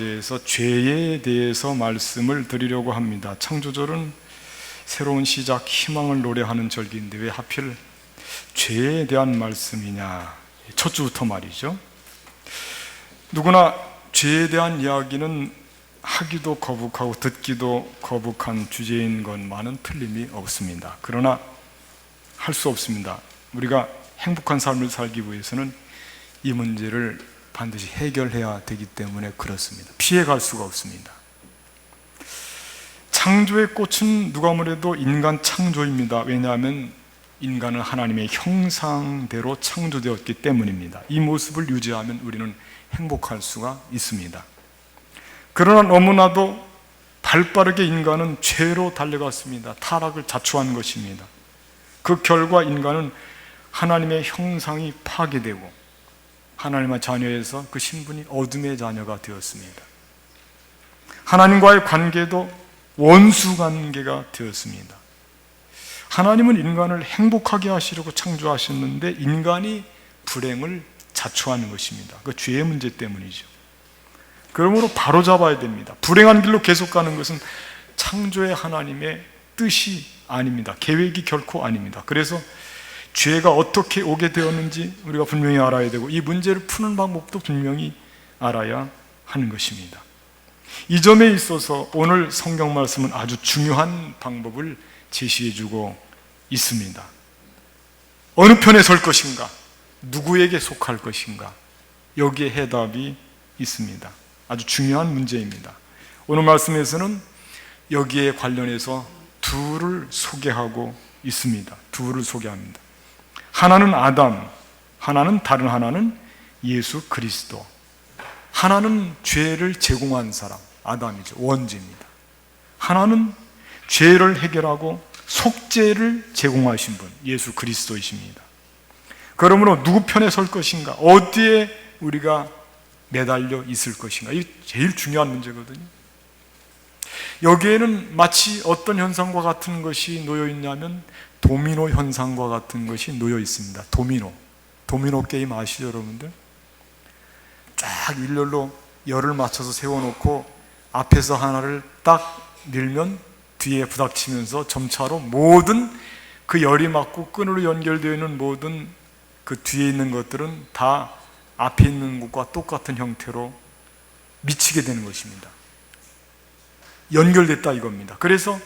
에서 죄에 대해서 말씀을 드리려고 합니다. 창조절은 새로운 시작, 희망을 노래하는 절기인데 왜 하필 죄에 대한 말씀이냐? 첫 주부터 말이죠. 누구나 죄에 대한 이야기는 하기도 거북하고 듣기도 거북한 주제인 것만은 틀림이 없습니다. 그러나 할 수 없습니다. 우리가 행복한 삶을 살기 위해서는 이 문제를 반드시 해결해야 되기 때문에 그렇습니다. 피해갈 수가 없습니다. 창조의 꽃은 누가 뭐래도 인간 창조입니다. 왜냐하면 인간은 하나님의 형상대로 창조되었기 때문입니다. 이 모습을 유지하면 우리는 행복할 수가 있습니다. 그러나 너무나도 발 빠르게 인간은 죄로 달려갔습니다. 타락을 자초한 것입니다. 그 결과 인간은 하나님의 형상이 파괴되고 하나님의 자녀에서 그 신분이 어둠의 자녀가 되었습니다. 하나님과의 관계도 원수 관계가 되었습니다. 하나님은 인간을 행복하게 하시려고 창조하셨는데 인간이 불행을 자초하는 것입니다. 그 죄의 문제 때문이죠. 그러므로 바로 잡아야 됩니다. 불행한 길로 계속 가는 것은 창조의 하나님의 뜻이 아닙니다. 계획이 결코 아닙니다. 그래서 죄가 어떻게 오게 되었는지 우리가 분명히 알아야 되고 이 문제를 푸는 방법도 분명히 알아야 하는 것입니다. 이 점에 있어서 오늘 성경 말씀은 아주 중요한 방법을 제시해 주고 있습니다. 어느 편에 설 것인가? 누구에게 속할 것인가? 여기에 해답이 있습니다. 아주 중요한 문제입니다. 오늘 말씀에서는 여기에 관련해서 둘을 소개하고 있습니다. 둘을 소개합니다. 하나는 아담, 하나는 다른 하나는 예수 그리스도. 하나는 죄를 제공한 사람, 아담이죠. 원죄입니다. 하나는 죄를 해결하고 속죄를 제공하신 분, 예수 그리스도이십니다. 그러므로 누구 편에 설 것인가? 어디에 우리가 매달려 있을 것인가? 이 제일 중요한 문제거든요. 여기에는 마치 어떤 현상과 같은 것이 놓여 있냐면 도미노 현상과 같은 것이 놓여 있습니다. 도미노. 도미노 게임 아시죠, 여러분들? 쫙 일렬로 열을 맞춰서 세워놓고 앞에서 하나를 딱 밀면 뒤에 부닥치면서 점차로 모든 그 열이 맞고 끈으로 연결되어 있는 모든 그 뒤에 있는 것들은 다 앞에 있는 것과 똑같은 형태로 미치게 되는 것입니다. 연결됐다 이겁니다. 그래서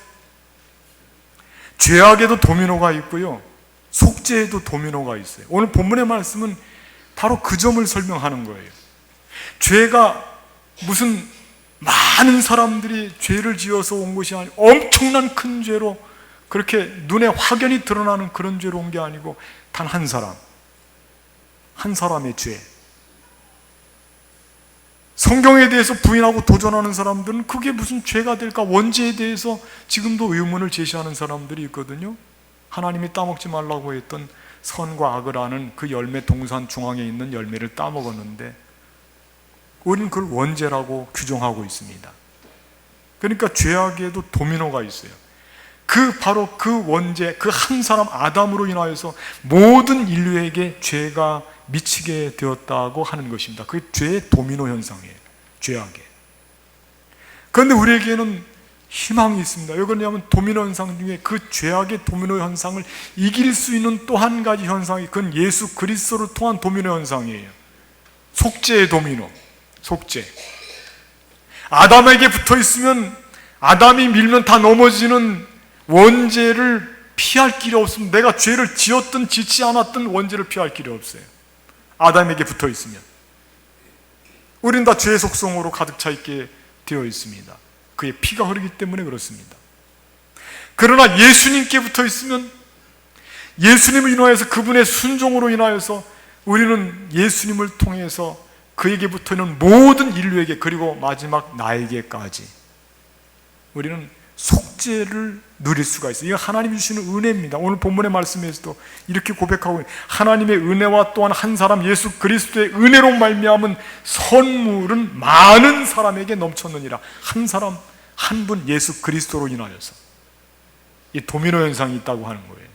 죄악에도 도미노가 있고요. 속죄에도 도미노가 있어요. 오늘 본문의 말씀은 바로 그 점을 설명하는 거예요. 죄가 무슨 많은 사람들이 죄를 지어서 온 것이 아니고 엄청난 큰 죄로 그렇게 눈에 확연히 드러나는 그런 죄로 온 게 아니고 단 한 사람, 한 사람의 죄. 성경에 대해서 부인하고 도전하는 사람들은 그게 무슨 죄가 될까? 원죄에 대해서 지금도 의문을 제시하는 사람들이 있거든요. 하나님이 따먹지 말라고 했던 선과 악을 아는 그 열매 동산 중앙에 있는 열매를 따먹었는데 우리는 그걸 원죄라고 규정하고 있습니다. 그러니까 죄악에도 도미노가 있어요. 그 바로 그 원죄, 그 한 사람 아담으로 인하여서 모든 인류에게 죄가 미치게 되었다고 하는 것입니다. 그게 죄의 도미노 현상이에요. 죄악에. 그런데 우리에게는 희망이 있습니다. 왜 그러냐면 도미노 현상 중에 그 죄악의 도미노 현상을 이길 수 있는 또 한 가지 현상이 그건 예수 그리스도를 통한 도미노 현상이에요. 속죄의 도미노. 속죄. 아담에게 붙어 있으면 아담이 밀면 다 넘어지는 원죄를 피할 길이 없으면 내가 죄를 지었든 짓지 않았든 원죄를 피할 길이 없어요. 아담에게 붙어 있으면. 우린 다 죄의 속성으로 가득 차 있게 되어 있습니다. 그의 피가 흐르기 때문에 그렇습니다. 그러나 예수님께 붙어 있으면 예수님을 인하여서 그분의 순종으로 인하여서 우리는 예수님을 통해서 그에게 붙어 있는 모든 인류에게 그리고 마지막 나에게까지 우리는 속죄를 누릴 수가 있어요. 이거 하나님 주시는 은혜입니다. 오늘 본문의 말씀에서도 이렇게 고백하고 하나님의 은혜와 또한 한 사람 예수 그리스도의 은혜로 말미암은 선물은 많은 사람에게 넘쳤느니라. 한 사람 한 분 예수 그리스도로 인하여서 이 도미노 현상이 있다고 하는 거예요.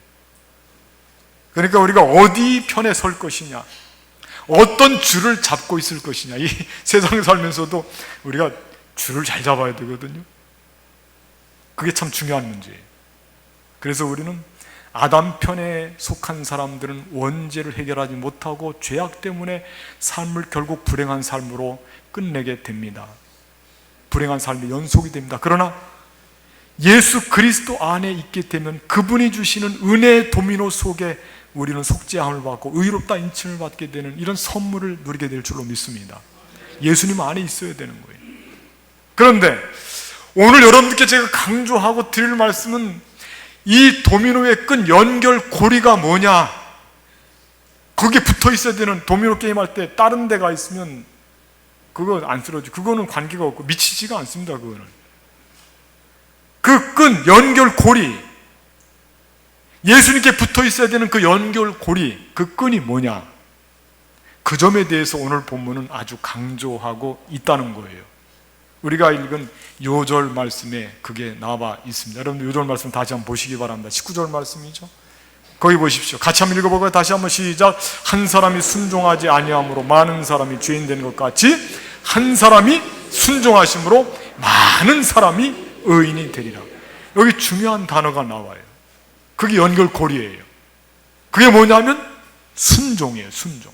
그러니까 우리가 어디 편에 설 것이냐, 어떤 줄을 잡고 있을 것이냐. 이 세상에 살면서도 우리가 줄을 잘 잡아야 되거든요. 그게 참 중요한 문제예요. 그래서 우리는 아담 편에 속한 사람들은 원죄를 해결하지 못하고 죄악 때문에 삶을 결국 불행한 삶으로 끝내게 됩니다. 불행한 삶의 연속이 됩니다. 그러나 예수 그리스도 안에 있게 되면 그분이 주시는 은혜의 도미노 속에 우리는 속죄함을 받고 의롭다 인칭을 받게 되는 이런 선물을 누리게 될 줄로 믿습니다. 예수님 안에 있어야 되는 거예요. 그런데 오늘 여러분들께 제가 강조하고 드릴 말씀은 이 도미노의 끈 연결 고리가 뭐냐? 거기에 붙어 있어야 되는 도미노 게임 할 때 다른 데가 있으면 그거 안 쓰러지. 그거는 관계가 없고 미치지가 않습니다. 그거는. 그 끈 연결 고리 예수님께 붙어 있어야 되는 그 연결 고리 그 끈이 뭐냐? 그 점에 대해서 오늘 본문은 아주 강조하고 있다는 거예요. 우리가 읽은 요절 말씀에 그게 나와 있습니다. 여러분들 요절 말씀 다시 한번 보시기 바랍니다. 19절 말씀이죠. 거기 보십시오. 같이 한번 읽어볼까요? 다시 한번 시작. 한 사람이 순종하지 아니함으로 많은 사람이 죄인 되는 것 같이 한 사람이 순종하심으로 많은 사람이 의인이 되리라. 여기 중요한 단어가 나와요. 그게 연결고리예요. 그게 뭐냐면 순종이에요. 순종.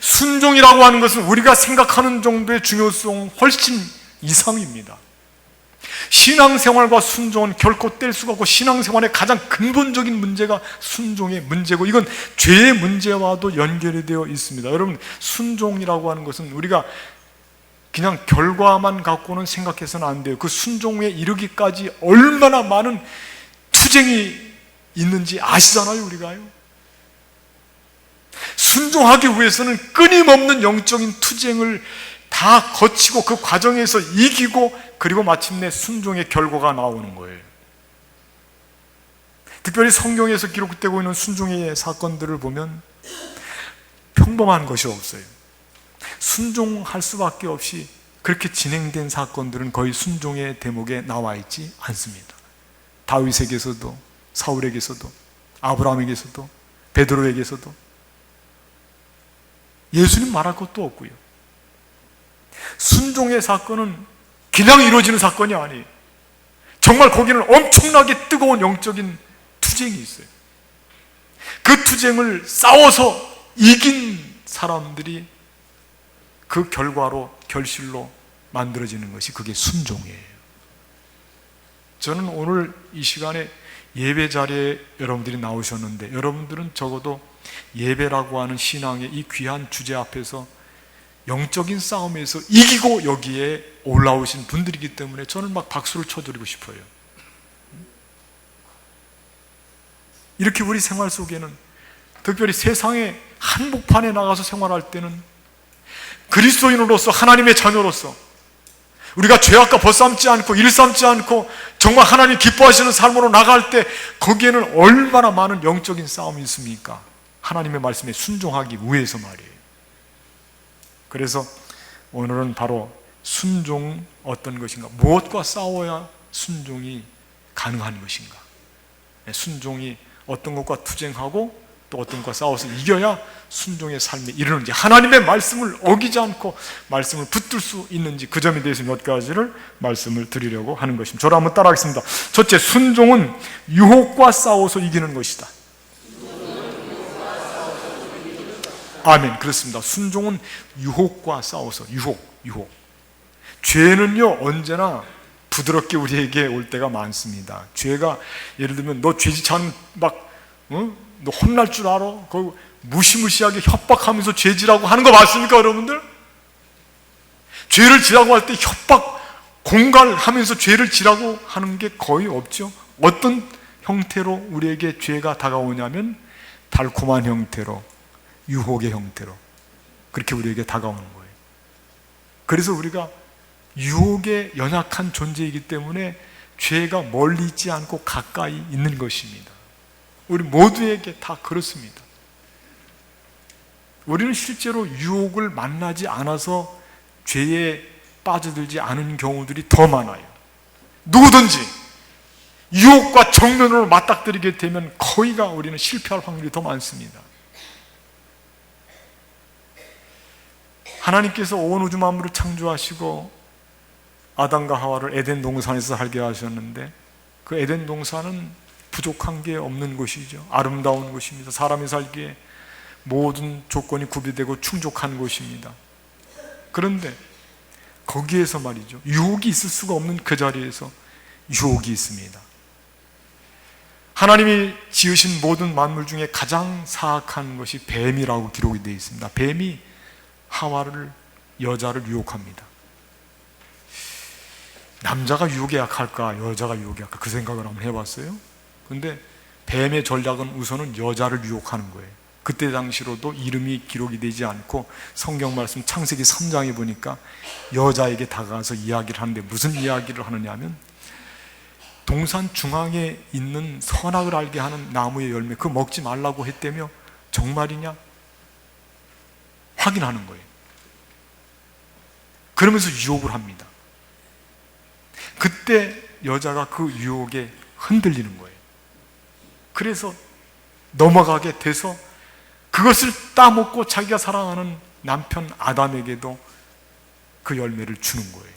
순종이라고 하는 것은 우리가 생각하는 정도의 중요성 훨씬 이상입니다. 신앙생활과 순종은 결코 뗄 수가 없고 신앙생활의 가장 근본적인 문제가 순종의 문제고 이건 죄의 문제와도 연결이 되어 있습니다. 여러분 순종이라고 하는 것은 우리가 그냥 결과만 갖고는 생각해서는 안 돼요. 그 순종에 이르기까지 얼마나 많은 투쟁이 있는지 아시잖아요, 우리가요. 순종하기 위해서는 끊임없는 영적인 투쟁을 다 거치고 그 과정에서 이기고 그리고 마침내 순종의 결과가 나오는 거예요. 특별히 성경에서 기록되고 있는 순종의 사건들을 보면 평범한 것이 없어요. 순종할 수밖에 없이 그렇게 진행된 사건들은 거의 순종의 대목에 나와 있지 않습니다. 다윗에게서도 사울에게서도 아브라함에게서도 베드로에게서도 예수님 말할 것도 없고요. 순종의 사건은 그냥 이루어지는 사건이 아니에요. 정말 거기는 엄청나게 뜨거운 영적인 투쟁이 있어요. 그 투쟁을 싸워서 이긴 사람들이 그 결과로 결실로 만들어지는 것이 그게 순종이에요. 저는 오늘 이 시간에 예배 자리에 여러분들이 나오셨는데 여러분들은 적어도 예배라고 하는 신앙의 이 귀한 주제 앞에서 영적인 싸움에서 이기고 여기에 올라오신 분들이기 때문에 저는 막 박수를 쳐드리고 싶어요. 이렇게 우리 생활 속에는 특별히 세상의 한복판에 나가서 생활할 때는 그리스도인으로서 하나님의 자녀로서 우리가 죄악과 벗삼지 않고 일삼지 않고 정말 하나님 기뻐하시는 삶으로 나갈 때 거기에는 얼마나 많은 영적인 싸움이 있습니까? 하나님의 말씀에 순종하기 위해서 말이에요. 그래서 오늘은 바로 순종 어떤 것인가? 무엇과 싸워야 순종이 가능한 것인가? 네, 순종이 어떤 것과 투쟁하고 또 어떤 것과 싸워서 이겨야 순종의 삶에 이르는지 하나님의 말씀을 어기지 않고 말씀을 붙들 수 있는지 그 점에 대해서 몇 가지를 말씀을 드리려고 하는 것입니다. 저를 한번 따라하겠습니다. 첫째, 순종은 유혹과 싸워서 이기는 것이다. 아멘. 그렇습니다. 순종은 유혹과 싸워서 유혹, 유혹. 죄는요 언제나 부드럽게 우리에게 올 때가 많습니다. 죄가 예를 들면 너 죄짓하는 막 어? 너 혼날 줄 알아? 그 무시무시하게 협박하면서 죄지라고 하는 거 맞습니까, 여러분들? 죄를 지라고 할 때 협박, 공갈하면서 죄를 지라고 하는 게 거의 없죠. 어떤 형태로 우리에게 죄가 다가오냐면 달콤한 형태로, 유혹의 형태로 그렇게 우리에게 다가오는 거예요. 그래서 우리가 유혹에 연약한 존재이기 때문에 죄가 멀리 있지 않고 가까이 있는 것입니다. 우리 모두에게 다 그렇습니다. 우리는 실제로 유혹을 만나지 않아서 죄에 빠져들지 않은 경우들이 더 많아요. 누구든지 유혹과 정면으로 맞닥뜨리게 되면 거의가 우리는 실패할 확률이 더 많습니다. 하나님께서 온 우주 만물을 창조하시고 아담과 하와를 에덴 동산에서 살게 하셨는데 그 에덴 동산은 부족한 게 없는 곳이죠. 아름다운 곳입니다. 사람이 살기에 모든 조건이 구비되고 충족한 곳입니다. 그런데 거기에서 말이죠. 유혹이 있을 수가 없는 그 자리에서 유혹이 있습니다. 하나님이 지으신 모든 만물 중에 가장 사악한 것이 뱀이라고 기록이 되어 있습니다. 뱀이 하와를 여자를 유혹합니다. 남자가 유혹에 약할까 여자가 유혹에 약할까 그 생각을 한번 해봤어요. 근데 뱀의 전략은 우선은 여자를 유혹하는 거예요. 그때 당시로도 이름이 기록이 되지 않고 성경 말씀 창세기 3장에 보니까 여자에게 다가가서 이야기를 하는데 무슨 이야기를 하느냐 하면 동산 중앙에 있는 선악을 알게 하는 나무의 열매 그거 먹지 말라고 했다며 정말이냐? 확인하는 거예요. 그러면서 유혹을 합니다. 그때 여자가 그 유혹에 흔들리는 거예요. 그래서 넘어가게 돼서 그것을 따먹고 자기가 사랑하는 남편 아담에게도 그 열매를 주는 거예요.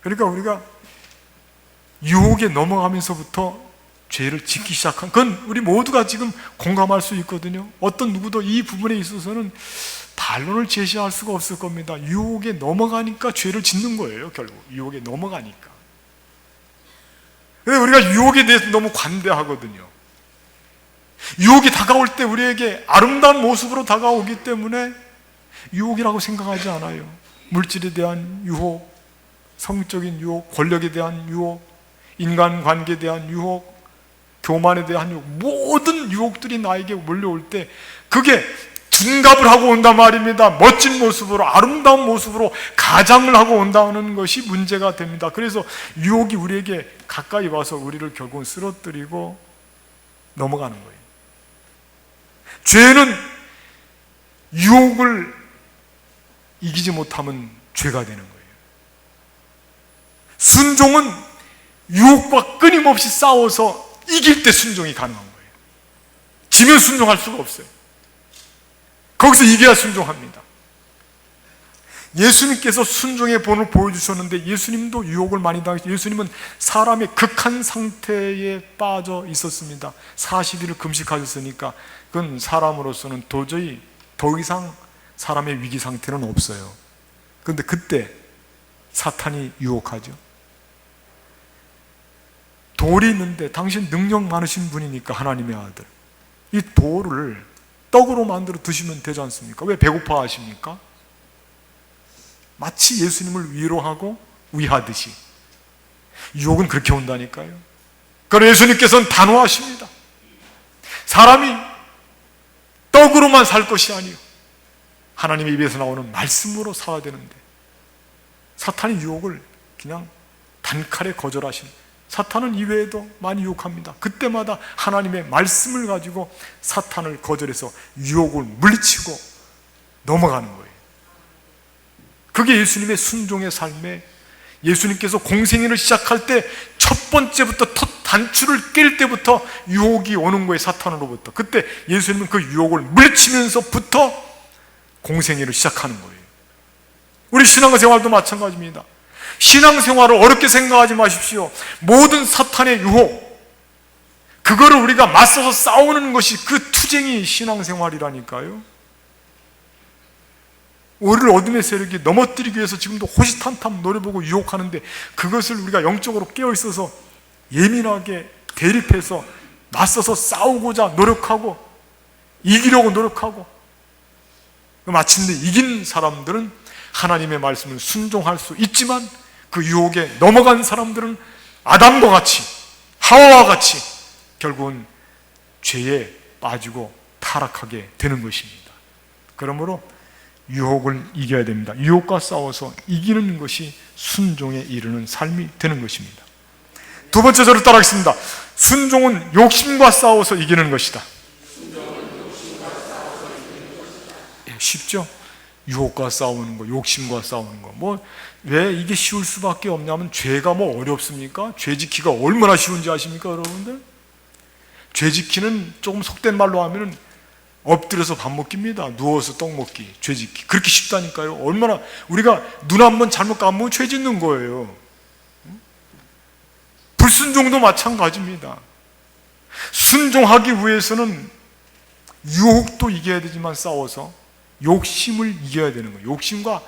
그러니까 우리가 유혹에 넘어가면서부터 죄를 짓기 시작한 그건 우리 모두가 지금 공감할 수 있거든요. 어떤 누구도 이 부분에 있어서는 반론을 제시할 수가 없을 겁니다. 유혹에 넘어가니까 죄를 짓는 거예요, 결국. 유혹에 넘어가니까. 근데 우리가 유혹에 대해서 너무 관대하거든요. 유혹이 다가올 때 우리에게 아름다운 모습으로 다가오기 때문에 유혹이라고 생각하지 않아요. 물질에 대한 유혹, 성적인 유혹, 권력에 대한 유혹, 인간 관계에 대한 유혹, 교만에 대한 유혹, 모든 유혹들이 나에게 몰려올 때 그게 둔갑을 하고 온단 말입니다. 멋진 모습으로, 아름다운 모습으로 가장을 하고 온다는 것이 문제가 됩니다. 그래서 유혹이 우리에게 가까이 와서 우리를 결국은 쓰러뜨리고 넘어가는 거예요. 죄는 유혹을 이기지 못하면 죄가 되는 거예요. 순종은 유혹과 끊임없이 싸워서 이길 때 순종이 가능한 거예요. 지면 순종할 수가 없어요. 거기서 이겨야 순종합니다. 예수님께서 순종의 본을 보여주셨는데 예수님도 유혹을 많이 당했죠. 예수님은 사람의 극한 상태에 빠져 있었습니다. 40일을 금식하셨으니까 그건 사람으로서는 도저히 더 이상 사람의 위기 상태는 없어요. 그런데 그때 사탄이 유혹하죠. 돌이 있는데 당신 능력 많으신 분이니까 하나님의 아들. 이 돌을 떡으로 만들어 드시면 되지 않습니까? 왜 배고파 하십니까? 마치 예수님을 위로하고 위하듯이. 유혹은 그렇게 온다니까요. 그러나 예수님께서는 단호하십니다. 사람이 떡으로만 살 것이 아니요. 하나님의 입에서 나오는 말씀으로 살아야 되는데 사탄의 유혹을 그냥 단칼에 거절하십니다. 사탄은 이외에도 많이 유혹합니다. 그때마다 하나님의 말씀을 가지고 사탄을 거절해서 유혹을 물리치고 넘어가는 거예요. 그게 예수님의 순종의 삶에 예수님께서 공생애를 시작할 때 첫 번째부터 첫 단추를 깰 때부터 유혹이 오는 거예요, 사탄으로부터. 그때 예수님은 그 유혹을 물리치면서부터 공생애를 시작하는 거예요. 우리 신앙생활도 마찬가지입니다. 신앙생활을 어렵게 생각하지 마십시오. 모든 사탄의 유혹, 그거를 우리가 맞서서 싸우는 것이 그 투쟁이 신앙생활이라니까요. 우리를 어둠의 세력이 넘어뜨리기 위해서 지금도 호시탐탐 노려보고 유혹하는데 그것을 우리가 영적으로 깨어 있어서 예민하게 대립해서 맞서서 싸우고자 노력하고 이기려고 노력하고 마침내 이긴 사람들은 하나님의 말씀을 순종할 수 있지만 그 유혹에 넘어간 사람들은 아담과 같이 하와와 같이 결국은 죄에 빠지고 타락하게 되는 것입니다. 그러므로 유혹을 이겨야 됩니다. 유혹과 싸워서 이기는 것이 순종에 이르는 삶이 되는 것입니다. 두 번째 저를 따라하겠습니다. 순종은 욕심과 싸워서 이기는 것이다. 예, 쉽죠? 유혹과 싸우는 거, 욕심과 싸우는 거. 뭐, 왜 이게 쉬울 수밖에 없냐면, 죄가 뭐 어렵습니까? 죄 지키가 얼마나 쉬운지 아십니까, 여러분들? 죄 지키는 조금 속된 말로 하면은 엎드려서 밥 먹기입니다. 누워서 떡 먹기, 죄 짓기. 그렇게 쉽다니까요. 얼마나 우리가 눈 한 번 잘못 감으면 죄 짓는 거예요. 불순종도 마찬가지입니다. 순종하기 위해서는 유혹도 이겨야 되지만 싸워서 욕심을 이겨야 되는 거예요. 욕심과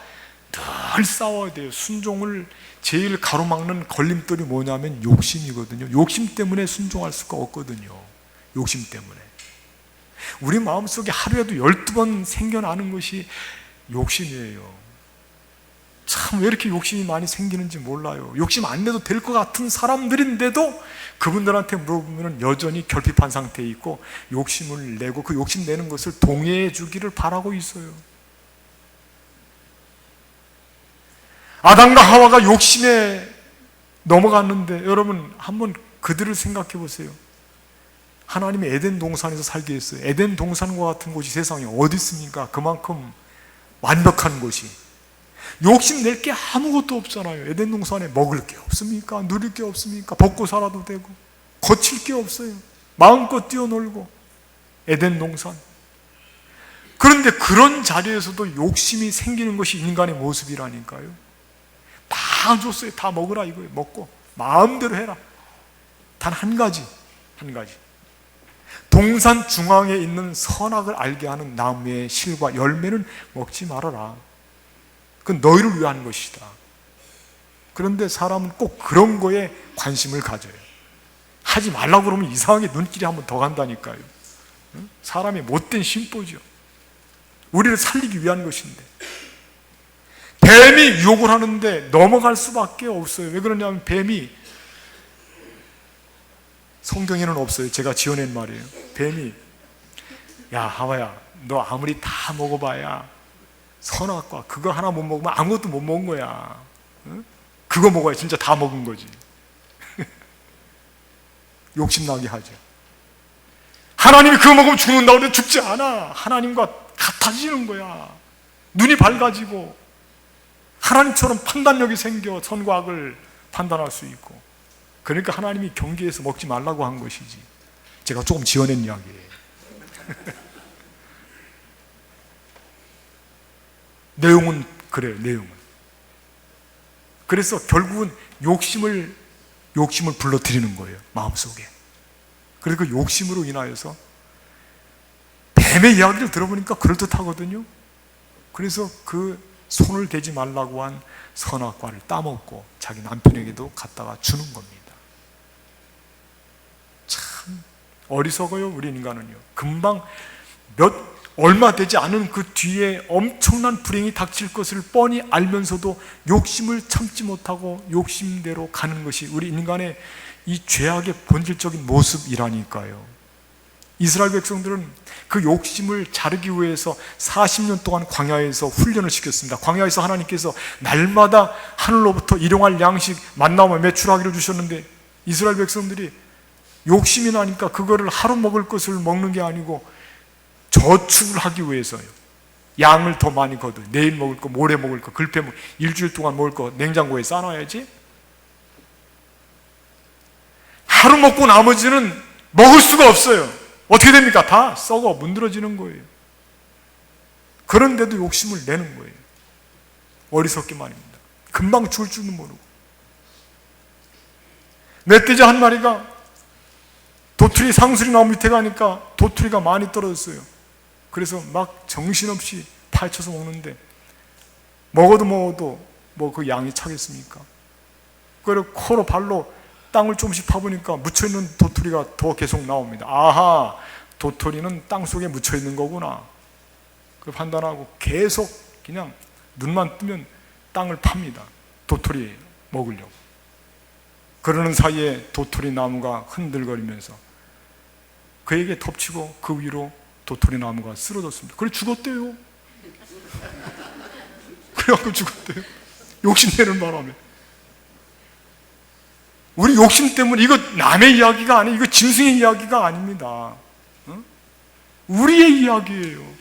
늘 싸워야 돼요. 순종을 제일 가로막는 걸림돌이 뭐냐면 욕심이거든요. 욕심 때문에 순종할 수가 없거든요. 욕심 때문에. 우리 마음속에 하루에도 12번 생겨나는 것이 욕심이에요. 참 왜 이렇게 욕심이 많이 생기는지 몰라요. 욕심 안 내도 될 것 같은 사람들인데도 그분들한테 물어보면 여전히 결핍한 상태에 있고 욕심을 내고 그 욕심 내는 것을 동의해 주기를 바라고 있어요. 아담과 하와가 욕심에 넘어갔는데 여러분 한번 그들을 생각해 보세요. 하나님이 에덴 동산에서 살게 했어요. 에덴 동산과 같은 곳이 세상에 어디 있습니까? 그만큼 완벽한 곳이. 욕심 낼 게 아무것도 없잖아요. 에덴 동산에 먹을 게 없습니까? 누릴 게 없습니까? 먹고 살아도 되고. 거칠 게 없어요. 마음껏 뛰어놀고. 에덴 동산. 그런데 그런 자리에서도 욕심이 생기는 것이 인간의 모습이라니까요. 다 줬어요. 다 먹으라 이거예요. 먹고. 마음대로 해라. 단 한 가지. 한 가지. 동산 중앙에 있는 선악을 알게 하는 나무의 실과 열매는 먹지 말아라. 그건 너희를 위한 것이다. 그런데 사람은 꼭 그런 거에 관심을 가져요. 하지 말라고 그러면 이상하게 눈길이 한 번 더 간다니까요. 사람의 못된 심보죠. 우리를 살리기 위한 것인데. 뱀이 유혹을 하는데 넘어갈 수밖에 없어요. 왜 그러냐면 뱀이 성경에는 없어요. 제가 지어낸 말이에요. 뱀이 야 하와야 너 아무리 다 먹어봐야 선악과 그거 하나 못 먹으면 아무것도 못 먹은 거야. 응? 그거 먹어야 진짜 다 먹은 거지. 욕심나게 하죠. 하나님이 그거 먹으면 죽는다고 해도 죽지 않아. 하나님과 같아지는 거야. 눈이 밝아지고 하나님처럼 판단력이 생겨 선과 악을 판단할 수 있고 그러니까 하나님이 경계에서 먹지 말라고 한 것이지. 제가 조금 지어낸 이야기예요. 내용은 그래요, 내용은. 그래서 결국은 욕심을, 욕심을 불러들이는 거예요, 마음속에. 그래서 그 욕심으로 인하여서 뱀의 이야기를 들어보니까 그럴듯 하거든요. 그래서 그 손을 대지 말라고 한 선악과를 따먹고 자기 남편에게도 갖다가 주는 겁니다. 참 어리석어요, 우리 인간은요. 금방 몇 얼마 되지 않은 그 뒤에 엄청난 불행이 닥칠 것을 뻔히 알면서도 욕심을 참지 못하고 욕심대로 가는 것이 우리 인간의 이 죄악의 본질적인 모습이라니까요. 이스라엘 백성들은 그 욕심을 자르기 위해서 40년 동안 광야에서 훈련을 시켰습니다. 광야에서 하나님께서 날마다 하늘로부터 일용할 양식 만나면 매출하기를 주셨는데 이스라엘 백성들이 욕심이 나니까 그거를 하루 먹을 것을 먹는 게 아니고 저축을 하기 위해서요. 양을 더 많이 거둬. 내일 먹을 거, 모레 먹을 거, 글패 먹, 일주일 동안 먹을 거 냉장고에 싸놔야지. 하루 먹고 나머지는 먹을 수가 없어요. 어떻게 됩니까? 다 썩어 문드러지는 거예요. 그런데도 욕심을 내는 거예요. 어리석기 만입니다. 금방 줄 줄도 모르고. 멧돼지 한 마리가 도토리 상수리 나무 밑에 가니까 도토리가 많이 떨어졌어요. 그래서 막 정신없이 파헤쳐서 먹는데 먹어도 먹어도 뭐 그 양이 차겠습니까? 그리고 코로 발로 땅을 조금씩 파보니까 묻혀있는 도토리가 더 계속 나옵니다. 아하, 도토리는 땅 속에 묻혀있는 거구나. 그 판단하고 계속 그냥 눈만 뜨면 땅을 팝니다. 도토리 먹으려고. 그러는 사이에 도토리 나무가 흔들거리면서 그에게 덮치고 그 위로 도토리 나무가 쓰러졌습니다. 그래 죽었대요. 그래갖고 죽었대요. 욕심내는 바람에. 우리 욕심 때문에 이거 남의 이야기가 아니에요. 이거 짐승의 이야기가 아닙니다. 어? 우리의 이야기예요.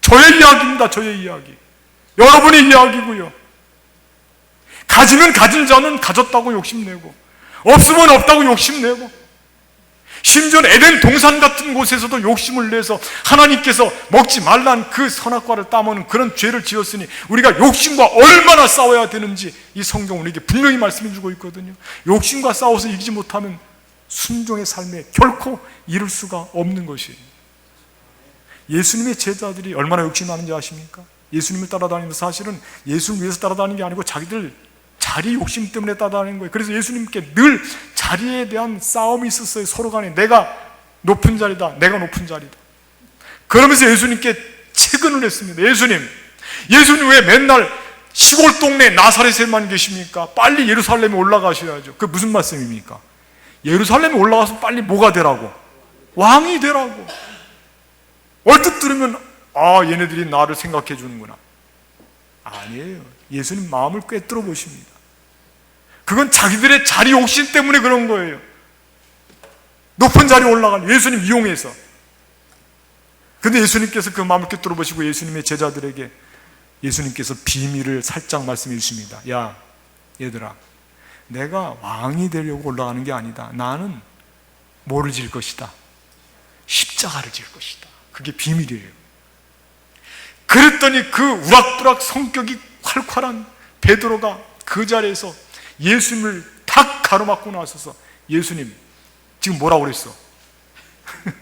저의 이야기입니다. 저의 이야기. 여러분의 이야기고요. 가지면 가진 자는 가졌다고 욕심내고 없으면 없다고 욕심내고 심지어 에덴 동산 같은 곳에서도 욕심을 내서 하나님께서 먹지 말란 그 선악과를 따먹는 그런 죄를 지었으니 우리가 욕심과 얼마나 싸워야 되는지 이 성경은 우리에게 분명히 말씀해 주고 있거든요. 욕심과 싸워서 이기지 못하면 순종의 삶에 결코 이룰 수가 없는 것이에요. 예수님의 제자들이 얼마나 욕심 많은지 아십니까? 예수님을 따라다니면서 사실은 예수를 위해서 따라다니는 게 아니고 자기들 자리 욕심 때문에 따라다니는 거예요. 그래서 예수님께 늘 자리에 대한 싸움이 있었어요. 서로 간에 내가 높은 자리다. 내가 높은 자리다. 그러면서 예수님께 채근을 했습니다. 예수님, 예수님 왜 맨날 시골 동네 나사렛에만 계십니까? 빨리 예루살렘에 올라가셔야죠. 그 무슨 말씀입니까? 예루살렘에 올라가서 빨리 뭐가 되라고? 왕이 되라고. 얼뜻 들으면 아 얘네들이 나를 생각해 주는구나. 아니에요. 예수님 마음을 꿰뚫어 보십니다. 그건 자기들의 자리 욕심 때문에 그런 거예요. 높은 자리에 올라갈 예수님 이용해서. 근데 예수님께서 그 마음을 꿰뚫어 보시고 예수님의 제자들에게 예수님께서 비밀을 살짝 말씀해 주십니다. 야, 얘들아. 내가 왕이 되려고 올라가는 게 아니다. 나는 뭐를 질 것이다. 십자가를 질 것이다. 그게 비밀이에요. 그랬더니 그 우락부락 성격이 콸콸한 베드로가 그 자리에서 예수님을 탁 가로막고 나서서 예수님 지금 뭐라고 그랬어?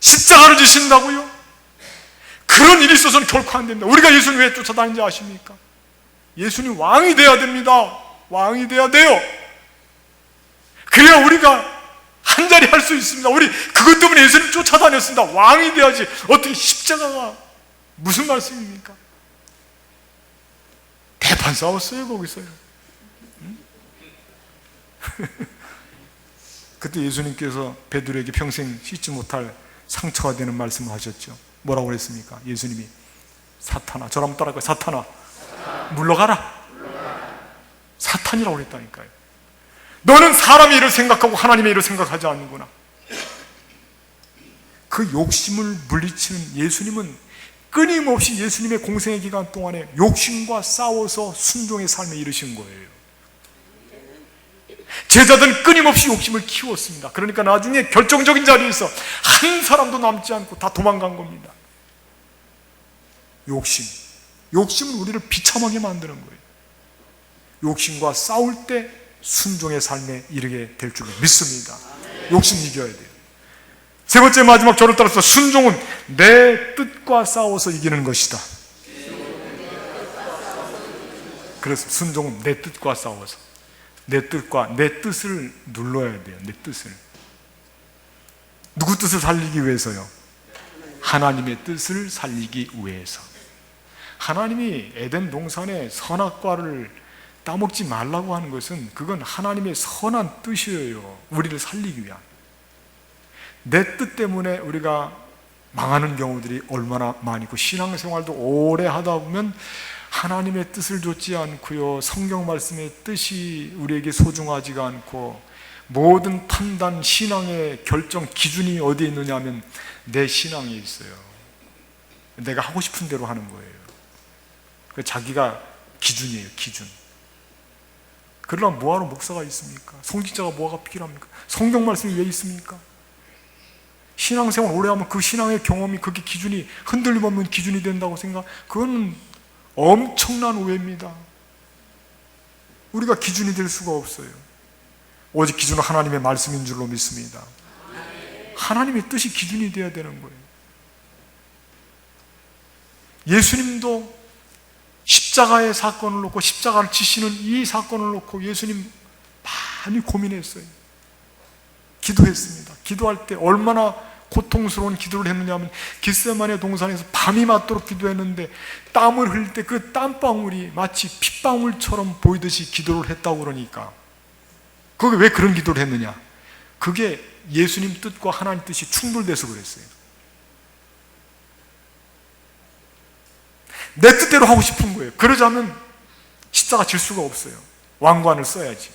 십자가를 지신다고요? 그런 일이 있어서는 결코 안 됩니다. 우리가 예수님 왜 쫓아다니는지 아십니까? 예수님 왕이 돼야 됩니다. 왕이 돼야 돼요. 그래야 우리가 한 자리 할 수 있습니다. 우리 그것 때문에 예수님 쫓아다녔습니다. 왕이 돼야지. 어떻게 십자가가 무슨 말씀입니까? 대판 싸웠어요, 거기서요. 응? 그때 예수님께서 베드로에게 평생 씻지 못할 상처가 되는 말씀을 하셨죠. 뭐라고 그랬습니까? 예수님이 사탄아, 저랑 따라가 사탄아, 물러가라. 사탄이라고 그랬다니까요. 너는 사람의 일을 생각하고 하나님의 일을 생각하지 않는구나. 그 욕심을 물리치는 예수님은 끊임없이 예수님의 공생의 기간 동안에 욕심과 싸워서 순종의 삶에 이르신 거예요. 제자들은 끊임없이 욕심을 키웠습니다. 그러니까 나중에 결정적인 자리에서 한 사람도 남지 않고 다 도망간 겁니다. 욕심. 욕심은 우리를 비참하게 만드는 거예요. 욕심과 싸울 때 순종의 삶에 이르게 될 줄로 믿습니다. 욕심 이겨야 돼요. 세 번째 마지막 저를 따라서 순종은 내 뜻과 싸워서 이기는 것이다. 그래서 순종은 내 뜻과 싸워서 내 뜻과 내 뜻을 눌러야 돼요. 내 뜻을 누구 뜻을 살리기 위해서요? 하나님의 뜻을 살리기 위해서. 하나님이 에덴 동산에 선악과를 따먹지 말라고 하는 것은 그건 하나님의 선한 뜻이에요. 우리를 살리기 위한. 내 뜻 때문에 우리가 망하는 경우들이 얼마나 많이 있고 신앙생활도 오래 하다 보면 하나님의 뜻을 좇지 않고요. 성경 말씀의 뜻이 우리에게 소중하지가 않고 모든 판단, 신앙의 결정 기준이 어디에 있느냐 하면 내 신앙에 있어요. 내가 하고 싶은 대로 하는 거예요. 그 자기가 기준이에요, 기준. 그러나 뭐하러 목사가 있습니까? 성직자가 뭐가 필요합니까? 성경 말씀이 왜 있습니까? 신앙생활 오래 하면 그 신앙의 경험이 그게 기준이 흔들림 없는 기준이 된다고 생각, 그건 엄청난 오해입니다. 우리가 기준이 될 수가 없어요. 오직 기준은 하나님의 말씀인 줄로 믿습니다. 하나님의 뜻이 기준이 되어야 되는 거예요. 예수님도 십자가의 사건을 놓고 십자가를 지시는 이 사건을 놓고 예수님 많이 고민했어요. 기도했습니다. 기도할 때 얼마나 고통스러운 기도를 했느냐 하면 기세만의 동산에서 밤이 맞도록 기도했는데 땀을 흘릴 때 그 땀방울이 마치 핏방울처럼 보이듯이 기도를 했다고 그러니까 그게 왜 그런 기도를 했느냐? 그게 예수님 뜻과 하나님 뜻이 충돌돼서 그랬어요. 내 뜻대로 하고 싶은 거예요. 그러자면 십자가 질 수가 없어요. 왕관을 써야지.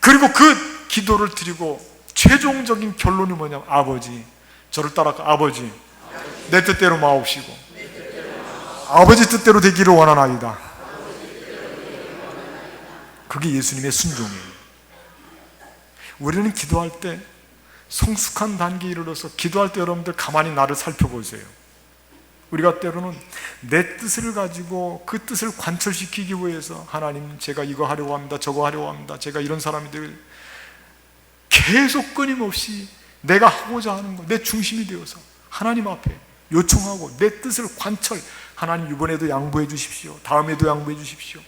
그리고 그 기도를 드리고 최종적인 결론이 뭐냐면 아버지 저를 따라가 아버지 내 뜻대로 마옵시고 아버지 뜻대로 되기를 원하나이다. 그게 예수님의 순종이에요. 우리는 기도할 때 성숙한 단계에 이르러서 기도할 때 여러분들 가만히 나를 살펴보세요. 우리가 때로는 내 뜻을 가지고 그 뜻을 관철시키기 위해서 하나님 제가 이거 하려고 합니다. 저거 하려고 합니다. 제가 이런 사람이 될 계속 끊임없이 내가 하고자 하는 거, 내 중심이 되어서 하나님 앞에 요청하고 내 뜻을 관철 하나님 이번에도 양보해 주십시오. 다음에도 양보해 주십시오.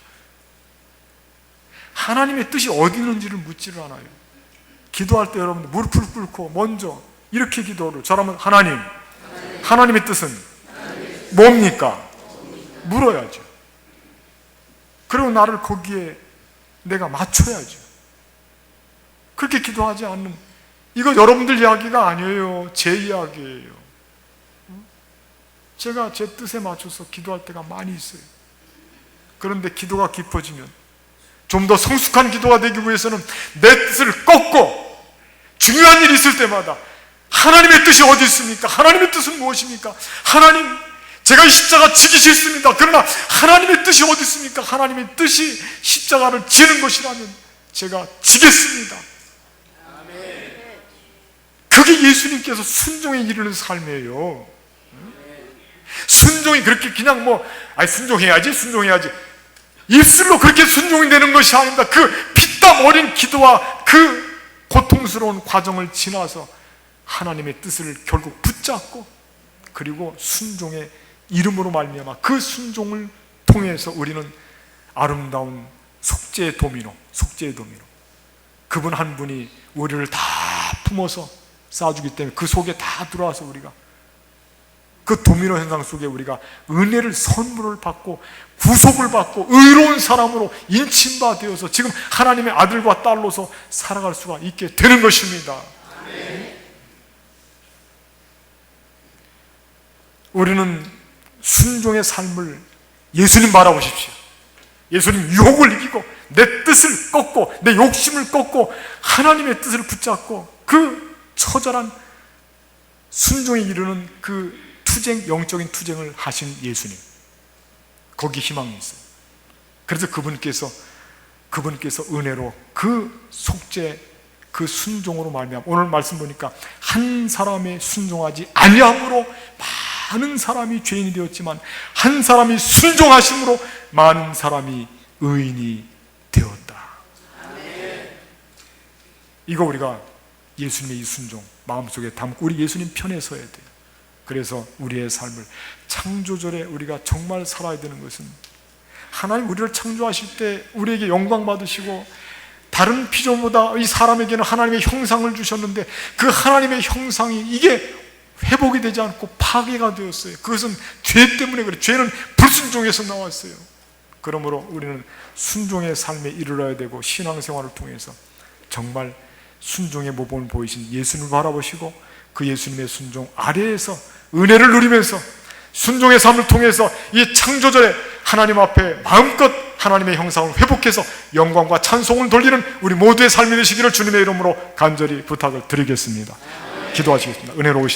하나님의 뜻이 어디 있는지를 묻지를 않아요. 기도할 때 여러분들 무릎을 꿇고 먼저 이렇게 기도를 저라면 하나님, 하나님의 뜻은 뭡니까? 물어야죠. 그리고 나를 거기에 내가 맞춰야죠. 그렇게 기도하지 않는 이거 여러분들 이야기가 아니에요. 제 이야기예요. 제가 제 뜻에 맞춰서 기도할 때가 많이 있어요. 그런데 기도가 깊어지면 좀 더 성숙한 기도가 되기 위해서는 내 뜻을 꺾고 중요한 일이 있을 때마다 하나님의 뜻이 어디 있습니까? 하나님의 뜻은 무엇입니까? 하나님, 제가 이 십자가 지기 싫습니다. 그러나 하나님의 뜻이 어디 있습니까? 하나님의 뜻이 십자가를 지는 것이라면 제가 지겠습니다. 그게 예수님께서 순종에 이르는 삶이에요. 순종이 그렇게 그냥 뭐, 아니, 순종해야지, 순종해야지. 입술로 그렇게 순종이 되는 것이 아닙니다. 그 피땀 어린 기도와 그 고통스러운 과정을 지나서 하나님의 뜻을 결국 붙잡고 그리고 순종의 이름으로 말미암아 그 순종을 통해서 우리는 아름다운 속죄의 도미노, 속죄의 도미노. 그분 한 분이 우리를 다 품어서 쌓아주기 때문에 그 속에 다 들어와서 우리가 그 도미노 현상 속에 우리가 은혜를 선물을 받고 구속을 받고 의로운 사람으로 인침바 되어서 지금 하나님의 아들과 딸로서 살아갈 수가 있게 되는 것입니다. 우리는 순종의 삶을 예수님 바라보십시오. 예수님 유혹을 이기고 내 뜻을 꺾고 내 욕심을 꺾고 하나님의 뜻을 붙잡고 그 처절한 순종에 이르는 그 투쟁, 영적인 투쟁을 하신 예수님. 거기 희망이 있어요. 그래서 그분께서 그분께서 은혜로 그 속죄, 그 순종으로 말미암아 오늘 말씀 보니까 한 사람의 순종하지 아니함으로 많은 사람이 죄인이 되었지만 한 사람이 순종하심으로 많은 사람이 의인이 되었다. 이거 우리가 예수님의 이 순종 마음속에 담고 우리 예수님 편에 서야 돼요. 그래서 우리의 삶을 창조절에 우리가 정말 살아야 되는 것은 하나님 우리를 창조하실 때 우리에게 영광 받으시고 다른 피조보다 이 사람에게는 하나님의 형상을 주셨는데 그 하나님의 형상이 이게 회복이 되지 않고 파괴가 되었어요. 그것은 죄 때문에 그래. 죄는 불순종에서 나왔어요. 그러므로 우리는 순종의 삶에 이르러야 되고 신앙생활을 통해서 정말 순종의 모범을 보이신 예수님을 바라보시고 그 예수님의 순종 아래에서 은혜를 누리면서 순종의 삶을 통해서 이 창조절에 하나님 앞에 마음껏 하나님의 형상을 회복해서 영광과 찬송을 돌리는 우리 모두의 삶이 되시기를 주님의 이름으로 간절히 부탁을 드리겠습니다. 기도하시겠습니다. 은혜로우신